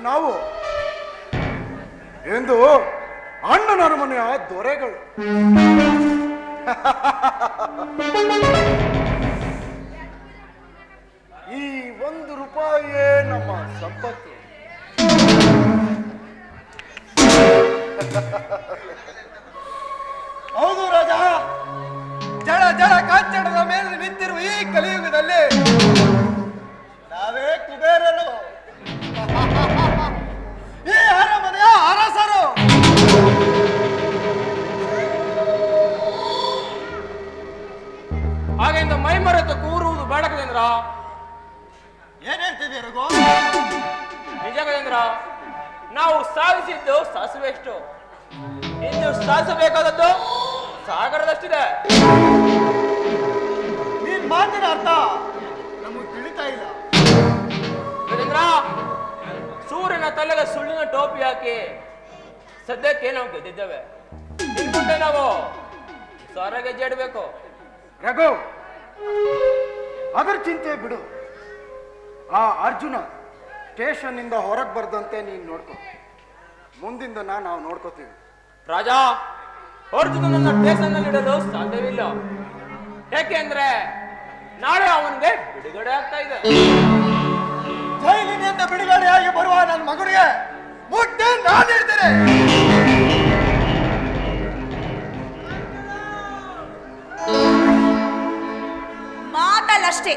ನಾವು. ಎಂದು ಅಣ್ಣನರ ಮನೆಯ ದೊರೆಗಳು. ಈ ಒಂದು ರೂಪಾಯಿಯೇ ನಮ್ಮ ಸಂಪತ್ತು. ಗಜೇಂದ್ರ. ಏನ್ ಹೇಳ್ತಿದ್ದೀಯ ರಘು? ನಿಜ ಗಜೇಂದ್ರ ನಾವು ಸಾಧಿಸಿದ್ದು ಸಾಸುವೆಷ್ಟು ಇನ್ನು ಸಾಧಿಸಬೇಕಾದದ್ದು ಸಾಗರದಷ್ಟಿದೆ. ನೀನ್ ಮಾತಿನ ಅರ್ಥ ನಮಗೆ ತಿಳಿತಾ ಇಲ್ಲ. ಗಜೇಂದ್ರ ಸೂರ್ಯನ ತಲೆಗೆ ಸುಳ್ಳಿನ ಟೋಪಿ ಹಾಕಿ ಸದ್ಯಕ್ಕೆ ನಾವು ಗೆದ್ದಿದ್ದೇವೆ. ಇನ್ನು ಮುಂದೆ ನಾವು. ಸಾರ ಗೆಜ್ಜೆ ಇಡಬೇಕು. ರಘು ಅದರ ಚಿಂತೆ ಬಿಡು. ಆ ಅರ್ಜುನ ಸ್ಟೇಷನ್ ಇಂದ ಹೊರಗೆ ಬರ್ದಂತೆ ನೀನು ನೋಡ್ಕೊ. ಮುಂದಿಂದ ನಾವು ನೋಡ್ಕೋತೀವಿ. ರಾಜಾ ಅರ್ಜುನನನ್ನ ಇಡಲು ಸಾಧ್ಯವಿಲ್ಲ. ಯಾಕೆಂದ್ರೆ ನಾಳೆ ಅವನಿಗೆ ಬಿಡುಗಡೆ ಆಗ್ತಾ ಇದೆ. ಜೈಲಿನಿಂದ ಬಿಡುಗಡೆಯಾಗಿ ಬರುವ ನನ್ನ ಮಗನಿಗೆ ಮುಟ್ಟೆ ನಾನು ಮಾತಲ್ಲಷ್ಟೇ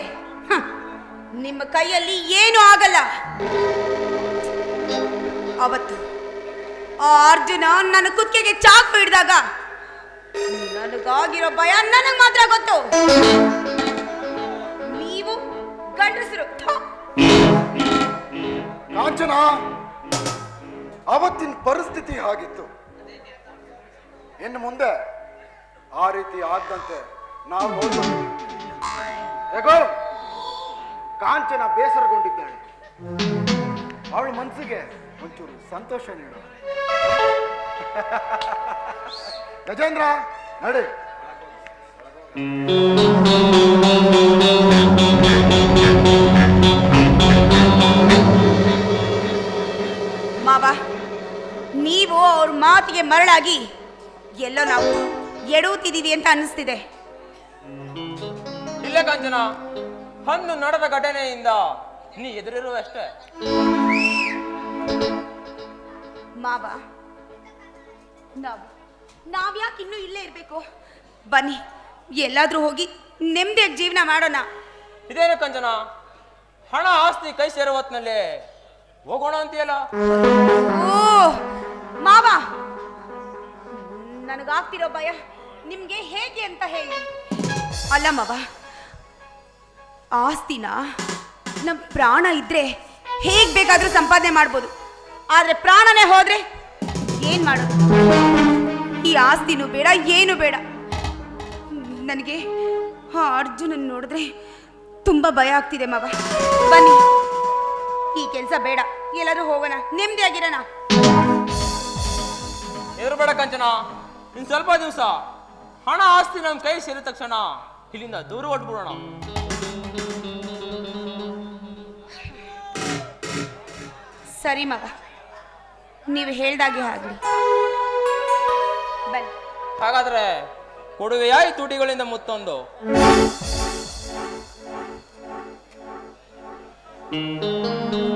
ನಿಮ್ಮ ಕೈಯಲ್ಲಿ ಏನೂ ಆಗಲ್ಲ. ಅವತ್ತು ಆ ಅರ್ಜುನ ನನ್ನ ಕುತ್ತಿಗೆಗೆ ಚಾಕು ಹಿಡಿದಾಗ ನನಗಾಗಿರೋ ಭಯ ನನಗೆ ಮಾತ್ರ ಗೊತ್ತು. ನೀವು ಗಂಡಸರು ಕಾಂಚನ ಅವತ್ತಿನ ಪರಿಸ್ಥಿತಿ ಹಾಗಿತ್ತು. ಇನ್ನು ಮುಂದೆ ಆ ರೀತಿ ಆದಂತೆ ನಾವು ರಘು ಕಾಂಚನ ಬೇಸರಗೊಂಡಿದ್ದಾಳೆ. ಅವಳ ಮನಸ್ಸಿಗೆ ಒಂಚೂರು ಸಂತೋಷ ನೀಡು. ಗಜೇಂದ್ರ, ನಡಿ. ಮಾವ, ನೀವು ಅವ್ರ ಮಾತಿಗೆ ಮರಳಾಗಿ ಎಲ್ಲೋ ನಾವು ಎಡುತ್ತಿದ್ದೀವಿ ಅಂತ ಅನಿಸ್ತಿದೆ ಇಲ್ಲ ಕಾಂಚನ ಹಂದು ನಡೆದ ಘಟನೆಯಿಂದ ನೀ ಎದುರಿರುವಷ್ಟೇ ಮಾವ ನಾವು ಯಾಕೆ ಇನ್ನೂ ಇಲ್ಲೇ ಇರಬೇಕು? ಬನ್ನಿ ಎಲ್ಲಾದ್ರೂ ಹೋಗಿ ನೆಮ್ಮದಿಯಾಗಿ ಜೀವನ ಮಾಡೋಣ. ಇದೇನು ಕಂಜನ? ಹಣ ಆಸ್ತಿ ಕೈ ಸೇರೋ ಹೊತ್ನಲ್ಲಿ ಹೋಗೋಣ ಅಂತೀಯಲ್ಲ? ಓ ಮಾವ ನನಗಾಗ್ತಿರೋ ಭಯ ನಿಮ್ಗೆ ಹೇಗೆ ಅಂತ ಹೇಳಿ. ಅಲ್ಲ ಮಾವ ಆಸ್ತಿನ ನಮ್ಮ ಪ್ರಾಣ ಇದ್ರೆ ಹೇಗ್ ಬೇಕಾದ್ರೂ ಸಂಪಾದನೆ ಮಾಡ್ಬೋದು. ಆದ್ರೆ ಪ್ರಾಣನೇ ಹೋದ್ರೆ ಏನ್ ಮಾಡೋದು? ಈ ಆಸ್ತಿನೂ ಬೇಡ, ಏನು ಬೇಡ. ನನಗೆ ಆ ಅರ್ಜುನನ್ ನೋಡಿದ್ರೆ ತುಂಬಾ ಭಯ ಆಗ್ತಿದೆ ಮಾವ. ಬನ್ನಿ. ಈ ಕೆಲಸ ಬೇಡ. ಎಲ್ಲರೂ ಹೋಗೋಣ. ನೆಮ್ಮದಿಯಾಗಿರೋಣ ಬೇಡ ಕಂಚನ. ಇನ್ ಸ್ವಲ್ಪ ದಿವಸ ಹಣ ಆಸ್ತಿ ನಮ್ಮ ಕೈ ಸೇರಿದ ತಕ್ಷಣ ಇಲ್ಲಿಂದ ದೂರ ಹೊಟ್ಬಿಡೋಣ ಸರಿ ಮಗ. ನೀವು ಹೇಳ್ದಾಗೆ ಆಗಲಿ. ಬನ್ನಿ. ಹಾಗಾದ್ರೆ ಕೊಡುಗೆ ಈ ತುಟಿಗಳಿಂದ ಮುತ್ತೊಂದು. ಆ